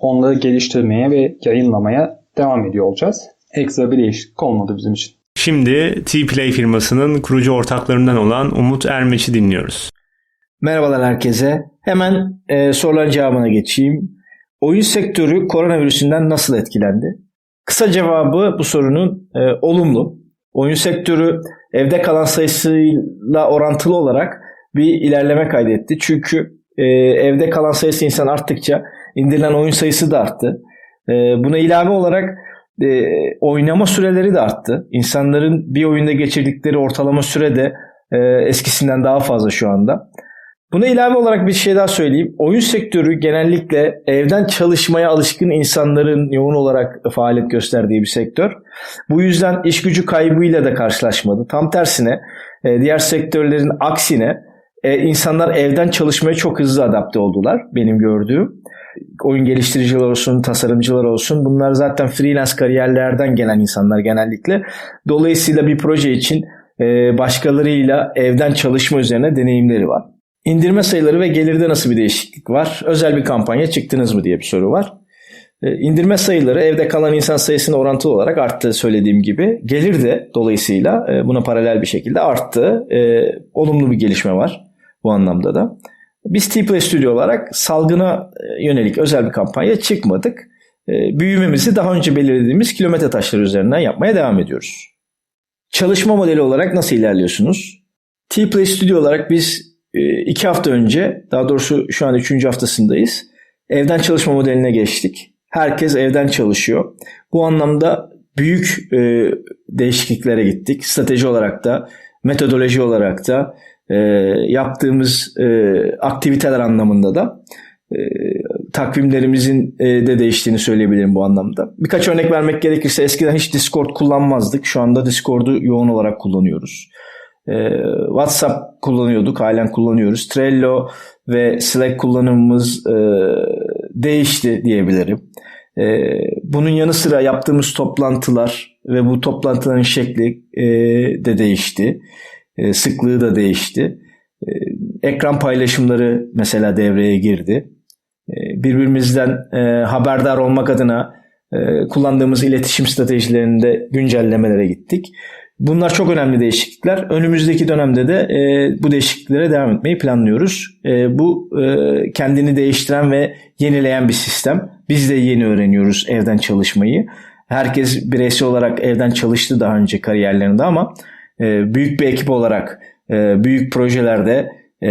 Onları geliştirmeye ve yayınlamaya devam ediyor olacağız. Ekstra bir değişiklik olmadı bizim için. Şimdi T-Play firmasının kurucu ortaklarından olan Umut Ermeç'i dinliyoruz. Merhabalar herkese. Hemen e, soruların cevabına geçeyim. Oyun sektörü koronavirüsünden nasıl etkilendi? Kısa cevabı bu sorunun e, olumlu. Oyun sektörü evde kalan sayısıyla orantılı olarak bir ilerleme kaydetti. Çünkü e, evde kalan sayısı insan arttıkça indirilen oyun sayısı da arttı. E, buna ilave olarak e, oynama süreleri de arttı. İnsanların bir oyunda geçirdikleri ortalama süre de e, eskisinden daha fazla şu anda. Buna ilave olarak bir şey daha söyleyeyim. Oyun sektörü genellikle evden çalışmaya alışkın insanların yoğun olarak faaliyet gösterdiği bir sektör. Bu yüzden iş gücü kaybıyla da karşılaşmadı. Tam tersine e, diğer sektörlerin aksine insanlar evden çalışmaya çok hızlı adapte oldular benim gördüğüm. Oyun geliştiriciler olsun, tasarımcılar olsun bunlar zaten freelance kariyerlerden gelen insanlar genellikle. Dolayısıyla bir proje için e, başkalarıyla evden çalışma üzerine deneyimleri var. İndirme sayıları ve gelirde nasıl bir değişiklik var? Özel bir kampanya çıktınız mı diye bir soru var. E, indirme sayıları evde kalan insan sayısına orantılı olarak arttı söylediğim gibi. Gelir de dolayısıyla e, buna paralel bir şekilde arttı. Olumlu bir gelişme var bu anlamda da. Biz T-Play Studio olarak salgına e, yönelik özel bir kampanya çıkmadık. E, büyümemizi daha önce belirlediğimiz kilometre taşları üzerinden yapmaya devam ediyoruz. Çalışma modeli olarak nasıl ilerliyorsunuz? T-Play Studio olarak biz e, iki hafta önce, daha doğrusu şu an üçüncü haftasındayız. Evden çalışma modeline geçtik. Herkes evden çalışıyor. Bu anlamda büyük değişikliklere gittik. Strateji olarak da, metodoloji olarak da, e, yaptığımız e, aktiviteler anlamında da e, takvimlerimizin e, de değiştiğini söyleyebilirim bu anlamda. Birkaç örnek vermek gerekirse eskiden hiç Discord kullanmazdık. Şu anda Discord'u yoğun olarak kullanıyoruz. E, WhatsApp kullanıyorduk, halen kullanıyoruz. Trello ve Slack kullanımımız e, değişti diyebilirim. E, bunun yanı sıra yaptığımız toplantılar ve bu toplantıların şekli e, de değişti. E, sıklığı da değişti. E, ekran paylaşımları mesela devreye girdi. E, birbirimizden haberdar olmak adına kullandığımız iletişim stratejilerinde güncellemelere gittik. Bunlar çok önemli değişiklikler. Önümüzdeki dönemde de bu değişikliklere devam etmeyi planlıyoruz. bu kendini değiştiren ve yenileyen bir sistem. Biz de yeni öğreniyoruz evden çalışmayı. Herkes bireysel olarak evden çalıştı daha önce kariyerlerinde ama e, büyük bir ekip olarak e, büyük projelerde e,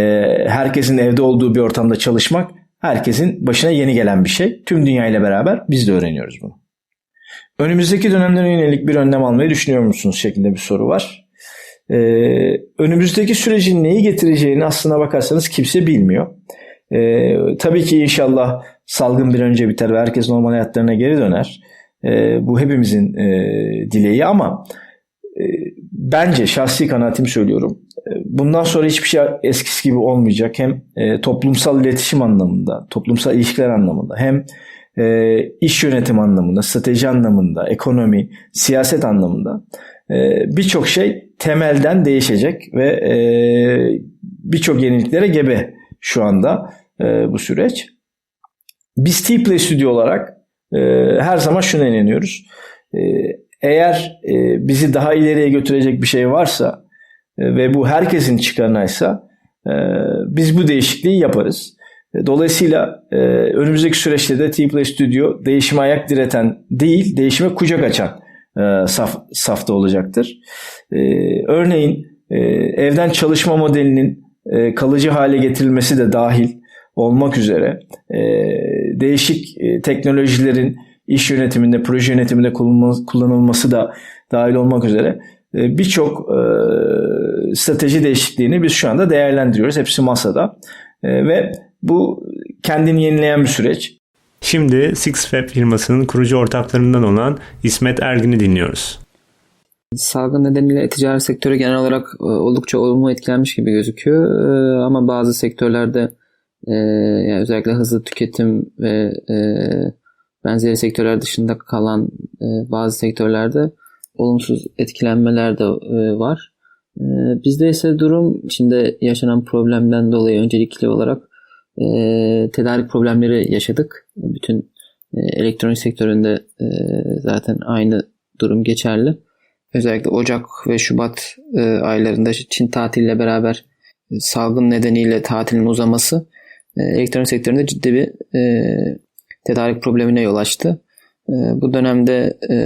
herkesin evde olduğu bir ortamda çalışmak herkesin başına yeni gelen bir şey. Tüm dünya ile beraber biz de öğreniyoruz bunu. Önümüzdeki dönemlere yönelik bir önlem almayı düşünüyor musunuz şeklinde bir soru var. Ee, önümüzdeki sürecin neyi getireceğini aslına bakarsanız kimse bilmiyor. Ee, tabii ki inşallah salgın bir önce biter ve herkes normal hayatlarına geri döner. Ee, bu hepimizin e, dileği ama e, bence şahsi kanaatimi söylüyorum. E, bundan sonra hiçbir şey eskisi gibi olmayacak. Hem e, toplumsal iletişim anlamında, toplumsal ilişkiler anlamında, hem e, iş yönetim anlamında, strateji anlamında, ekonomi, siyaset anlamında e, birçok şey temelden değişecek ve e, birçok yeniliklere gebe şu anda e, bu süreç. Biz T-Play Studio olarak e, her zaman şuna inanıyoruz. E, eğer e, bizi daha ileriye götürecek bir şey varsa e, ve bu herkesin çıkarınaysa e, biz bu değişikliği yaparız. E, dolayısıyla e, önümüzdeki süreçte de T-Play Studio değişime ayak direten değil, değişime kucak açan e, saf, safta olacaktır. E, örneğin e, evden çalışma modelinin e, kalıcı hale getirilmesi de dahil olmak üzere e, değişik e, teknolojilerin iş yönetiminde, proje yönetiminde kullanılması da dahil olmak üzere e, birçok e, strateji değişikliğini biz şu anda değerlendiriyoruz. Hepsi masada e, ve bu kendini yenileyen bir süreç. Şimdi SixFab firmasının kurucu ortaklarından olan İsmet Ergin'i dinliyoruz. Salgın nedeniyle ticaret sektörü genel olarak oldukça olumlu etkilenmiş gibi gözüküyor. Ama bazı sektörlerde yani özellikle hızlı tüketim ve benzeri sektörler dışında kalan e, bazı sektörlerde olumsuz etkilenmeler de e, var. E, bizde ise durum içinde yaşanan problemden dolayı öncelikli olarak e, tedarik problemleri yaşadık. Bütün elektronik sektöründe e, zaten aynı durum geçerli. Özellikle Ocak ve Şubat e, aylarında Çin tatiliyle beraber e, salgın nedeniyle tatilin uzaması e, elektronik sektöründe ciddi bir e, tedarik problemine yol açtı. E, bu dönemde e,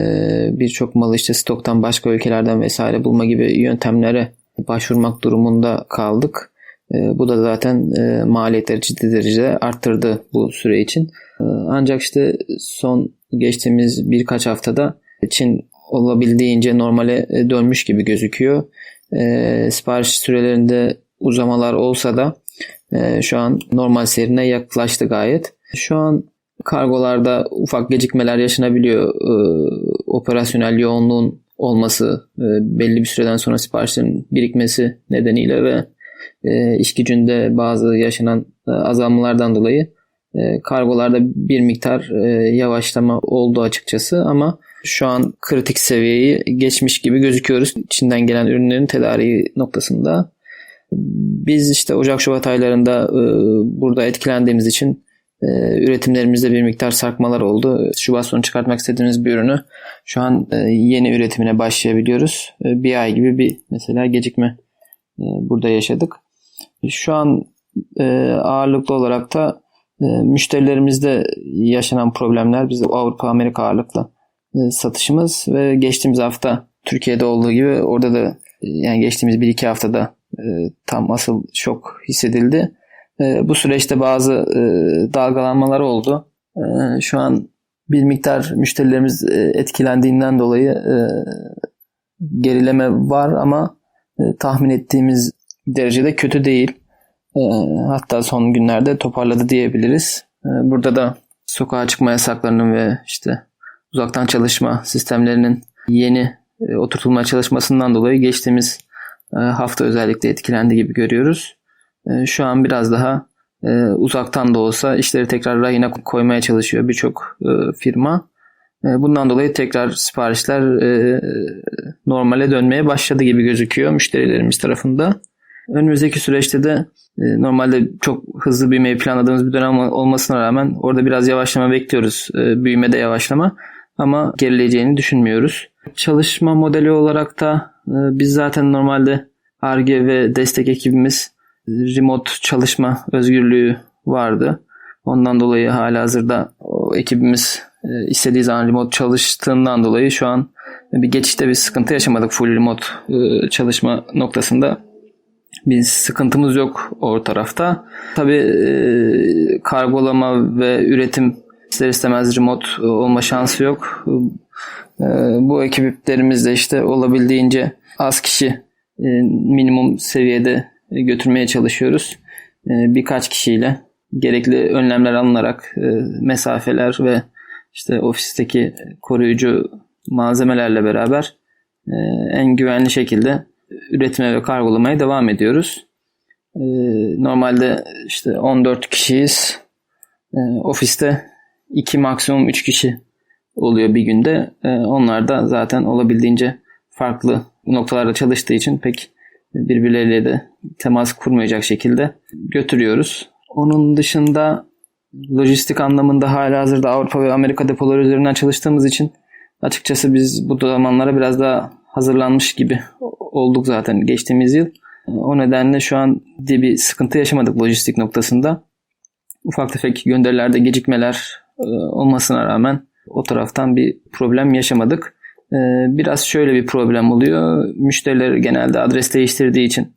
birçok malı işte stoktan başka ülkelerden vesaire bulma gibi yöntemlere başvurmak durumunda kaldık. E, bu da zaten e, maliyetleri ciddi derecede arttırdı bu süre için. E, ancak işte son geçtiğimiz birkaç haftada Çin olabildiğince normale e, dönmüş gibi gözüküyor. Sipariş sürelerinde uzamalar olsa da şu an normal seyrine yaklaştı gayet. Şu an kargolarda ufak gecikmeler yaşanabiliyor. E, operasyonel yoğunluğun olması, e, belli bir süreden sonra siparişlerin birikmesi nedeniyle ve e, iş gücünde bazı yaşanan e, azalmalardan dolayı kargolarda bir miktar yavaşlama oldu açıkçası ama şu an kritik seviyeyi geçmiş gibi gözüküyoruz. Çin'den gelen ürünlerin tedariği noktasında. Biz işte Ocak-Şubat aylarında burada etkilendiğimiz için üretimlerimizde bir miktar sarkmalar oldu. Şubat sonu çıkartmak istediğimiz bir ürünü şu an e, yeni üretimine başlayabiliyoruz. E, bir ay gibi bir mesela gecikme e, burada yaşadık. Şu an e, ağırlıklı olarak da müşterilerimizde yaşanan problemler biz Avrupa Amerika ağırlıklı satışımız ve geçtiğimiz hafta Türkiye'de olduğu gibi orada da yani geçtiğimiz bir iki haftada tam asıl şok hissedildi. Bu süreçte bazı dalgalanmalar oldu. Şu an bir miktar müşterilerimiz etkilendiğinden dolayı gerileme var ama tahmin ettiğimiz derecede kötü değil. Hatta son günlerde toparladı diyebiliriz. Burada da sokağa çıkma yasaklarının ve işte uzaktan çalışma sistemlerinin yeni e, oturtulmaya çalışmasından dolayı geçtiğimiz e, hafta özellikle etkilendi gibi görüyoruz. E, şu an biraz daha uzaktan da olsa işleri tekrar rayına koymaya çalışıyor birçok firma. Bundan dolayı tekrar siparişler normale dönmeye başladı gibi gözüküyor müşterilerimiz tarafında. Önümüzdeki süreçte de normalde çok hızlı büyümeyi planladığımız bir dönem olmasına rağmen orada biraz yavaşlama bekliyoruz. Büyümede yavaşlama ama gerileyeceğini düşünmüyoruz. Çalışma modeli olarak da e, biz zaten normalde ARGE ve destek ekibimiz remote çalışma özgürlüğü vardı. Ondan dolayı hala hazırda ekibimiz e, istediği zaman remote çalıştığından dolayı şu an bir geçişte bir sıkıntı yaşamadık full remote e, çalışma noktasında. Bir sıkıntımız yok o tarafta. Tabii kargolama ve üretim ister istemez remote olma şansı yok. Bu ekiplerimiz de işte olabildiğince az kişi e, minimum seviyede götürmeye çalışıyoruz. Ee, birkaç kişiyle gerekli önlemler alınarak e, mesafeler ve işte ofisteki koruyucu malzemelerle beraber e, en güvenli şekilde üretime ve kargolamaya devam ediyoruz. Normalde işte 14 kişiyiz. Ofiste 2 maksimum 3 kişi oluyor bir günde. E, onlar da zaten olabildiğince farklı noktalarda çalıştığı için pek birbirleriyle de temas kurmayacak şekilde götürüyoruz. Onun dışında lojistik anlamında hala hazırda Avrupa ve Amerika depoları üzerinden çalıştığımız için açıkçası biz bu zamanlara biraz daha hazırlanmış gibi olduk zaten geçtiğimiz yıl. O nedenle şu an bir sıkıntı yaşamadık lojistik noktasında. Ufak tefek gönderilerde gecikmeler e, olmasına rağmen o taraftan bir problem yaşamadık. E, biraz şöyle bir problem oluyor. Müşteriler genelde adres değiştirdiği için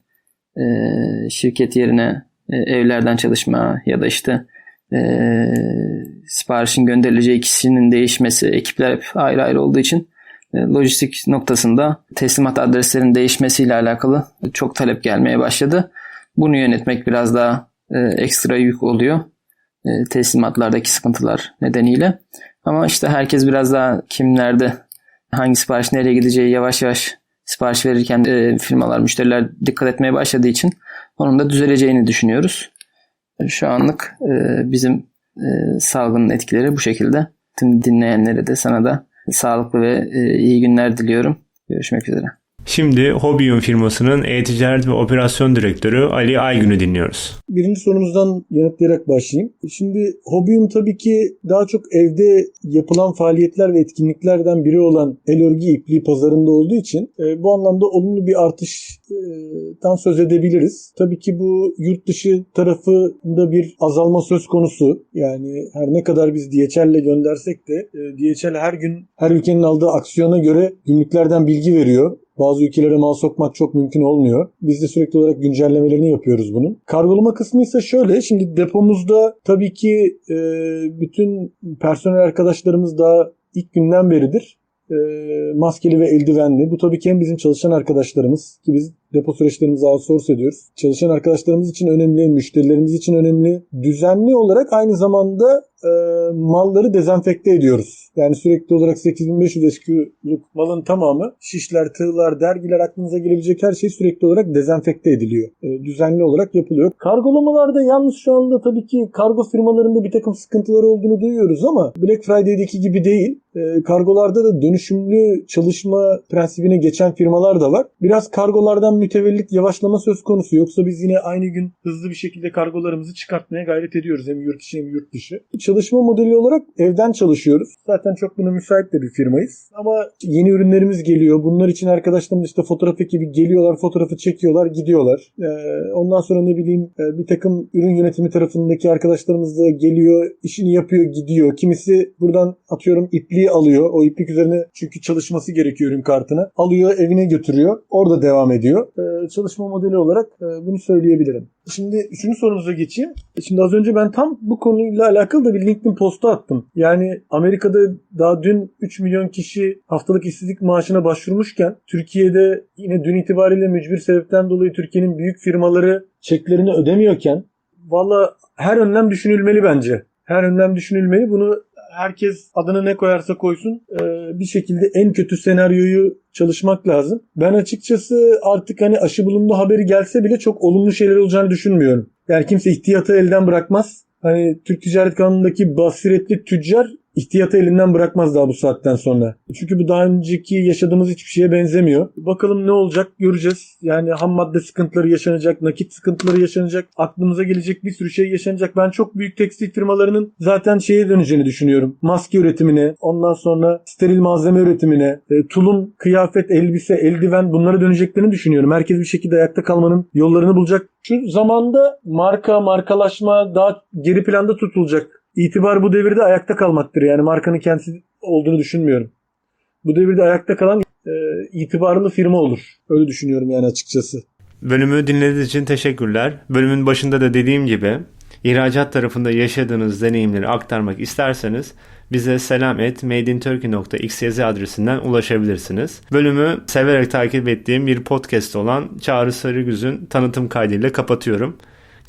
e, şirket yerine evlerden çalışma ya da işte siparişin gönderileceği kişinin değişmesi, ekipler hep ayrı ayrı olduğu için lojistik noktasında teslimat adreslerinin değişmesiyle alakalı çok talep gelmeye başladı. Bunu yönetmek biraz daha ekstra yük oluyor. E, teslimatlardaki sıkıntılar nedeniyle. Ama işte herkes biraz daha kimlerde hangi sipariş nereye gideceği yavaş yavaş sipariş verirken e, firmalar, müşteriler dikkat etmeye başladığı için onun da düzeleceğini düşünüyoruz. Şu anlık e, bizim e, salgının etkileri bu şekilde. Tüm dinleyenlere de sana da sağlıklı ve e, iyi günler diliyorum. Görüşmek üzere. Şimdi Hobbyum firmasının e-ticaret ve operasyon direktörü Ali Aygün'ü dinliyoruz. Birinci sorumuzdan yanıtlayarak başlayayım. Şimdi Hobbyum tabii ki daha çok evde yapılan faaliyetler ve etkinliklerden biri olan el örgü ipliği pazarında olduğu için e, bu anlamda olumlu bir artıştan söz edebiliriz. Tabii ki bu yurt dışı tarafında bir azalma söz konusu. Yani her ne kadar biz DHL'le göndersek de e, DHL her gün her ülkenin aldığı aksiyona göre gümrüklerden bilgi veriyor. Bazı ülkelere mal sokmak çok mümkün olmuyor. Biz de sürekli olarak güncellemelerini yapıyoruz bunun. Kargolama kısmı ise şöyle. Şimdi depomuzda tabii ki e, bütün personel arkadaşlarımız daha ilk günden beridir e, maskeli ve eldivenli. Bu tabii ki hem bizim çalışan arkadaşlarımız ki biz depo süreçlerimizi outsource ediyoruz. Çalışan arkadaşlarımız için önemli, müşterilerimiz için önemli. Düzenli olarak aynı zamanda e, malları dezenfekte ediyoruz. Yani sürekli olarak 8500 SKU'luk malın tamamı şişler, tığlar, dergiler aklınıza gelebilecek her şey sürekli olarak dezenfekte ediliyor. E, düzenli olarak yapılıyor. Kargolamalarda yalnız şu anda tabii ki kargo firmalarında bir takım sıkıntıları olduğunu duyuyoruz ama Black Friday'deki gibi değil. E, kargolarda da dönüşümlü çalışma prensibine geçen firmalar da var. Biraz kargolardan mütevellit yavaşlama söz konusu. Yoksa biz yine aynı gün hızlı bir şekilde kargolarımızı çıkartmaya gayret ediyoruz. Hem yurt içi hem yurt dışı. Çalışma modeli olarak evden çalışıyoruz. Zaten çok buna müsait de bir firmayız. Ama yeni ürünlerimiz geliyor. Bunlar için arkadaşlarımız işte fotoğraf ekibi geliyorlar, fotoğrafı çekiyorlar, gidiyorlar. Ee, ondan sonra ne bileyim e, bir takım ürün yönetimi tarafındaki arkadaşlarımız da geliyor, işini yapıyor, gidiyor. Kimisi buradan atıyorum ipliği alıyor. O iplik üzerine çünkü çalışması gerekiyor ürün kartına. Alıyor, evine götürüyor. Orada devam ediyor. Ee, çalışma modeli olarak e, bunu söyleyebilirim. Şimdi üçüncü sorumuza geçeyim. Şimdi az önce ben tam bu konuyla alakalı da bir LinkedIn postu attım. Yani Amerika'da daha dün 3 milyon kişi haftalık işsizlik maaşına başvurmuşken Türkiye'de yine dün itibariyle mücbir sebepten dolayı Türkiye'nin büyük firmaları çeklerini ödemiyorken valla her önlem düşünülmeli bence. Her önlem düşünülmeli. Bunu herkes adını ne koyarsa koysun e, bir şekilde en kötü senaryoyu çalışmak lazım. Ben açıkçası artık hani aşı bulundu haberi gelse bile çok olumlu şeyler olacağını düşünmüyorum. Yani kimse ihtiyatı elden bırakmaz. Hani Türk Ticaret Kanunu'ndaki basiretli tüccar ihtiyatı elinden bırakmaz daha bu saatten sonra. Çünkü bu daha önceki yaşadığımız hiçbir şeye benzemiyor. Bakalım ne olacak göreceğiz. Yani ham madde sıkıntıları yaşanacak, nakit sıkıntıları yaşanacak, aklımıza gelecek bir sürü şey yaşanacak. Ben çok büyük tekstil firmalarının zaten şeye döneceğini düşünüyorum. Maske üretimine, ondan sonra steril malzeme üretimine, e, tulum, kıyafet, elbise, eldiven bunlara döneceklerini düşünüyorum. Herkes bir şekilde ayakta kalmanın yollarını bulacak. Şu zamanda marka, markalaşma daha geri planda tutulacak. İtibar bu devirde ayakta kalmaktır. Yani markanın kendisi olduğunu düşünmüyorum. Bu devirde ayakta kalan e, itibarlı firma olur. Öyle düşünüyorum yani açıkçası. Bölümü dinlediğiniz için teşekkürler. Bölümün başında da dediğim gibi ihracat tarafında yaşadığınız deneyimleri aktarmak isterseniz bize selam et madeinturkey.xyz adresinden ulaşabilirsiniz. Bölümü severek takip ettiğim bir podcast olan Çağrı Sarıgüz'ün tanıtım kaydıyla kapatıyorum.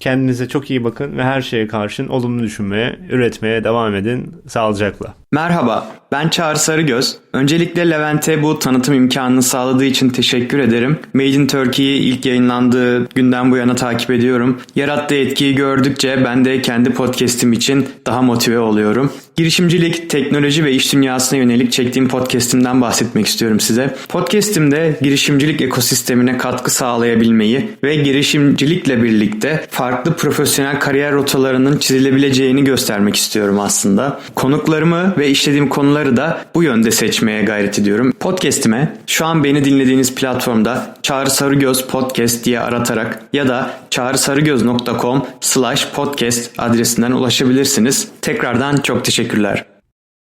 Kendinize çok iyi bakın ve her şeye karşın olumlu düşünmeye, üretmeye devam edin. Sağlıcakla. Merhaba, ben Çağrı Sarıgöz. Öncelikle Levent'e bu tanıtım imkanını sağladığı için teşekkür ederim. Made in Turkey'yi ilk yayınlandığı günden bu yana takip ediyorum. Yarattığı etkiyi gördükçe ben de kendi podcast'im için daha motive oluyorum. Girişimcilik, teknoloji ve iş dünyasına yönelik çektiğim podcast'imden bahsetmek istiyorum size. Podcast'imde girişimcilik ekosistemine katkı sağlayabilmeyi ve girişimcilikle birlikte farklı profesyonel kariyer rotalarının çizilebileceğini göstermek istiyorum aslında. Konuklarımı ve işlediğim konuları da bu yönde seçmeye gayret ediyorum. Podcast'ime şu an beni dinlediğiniz platformda Çağrı Sarıgöz Podcast diye aratarak ya da çağrısarıgöz.com slash podcast adresinden ulaşabilirsiniz. Tekrardan çok teşekkürler.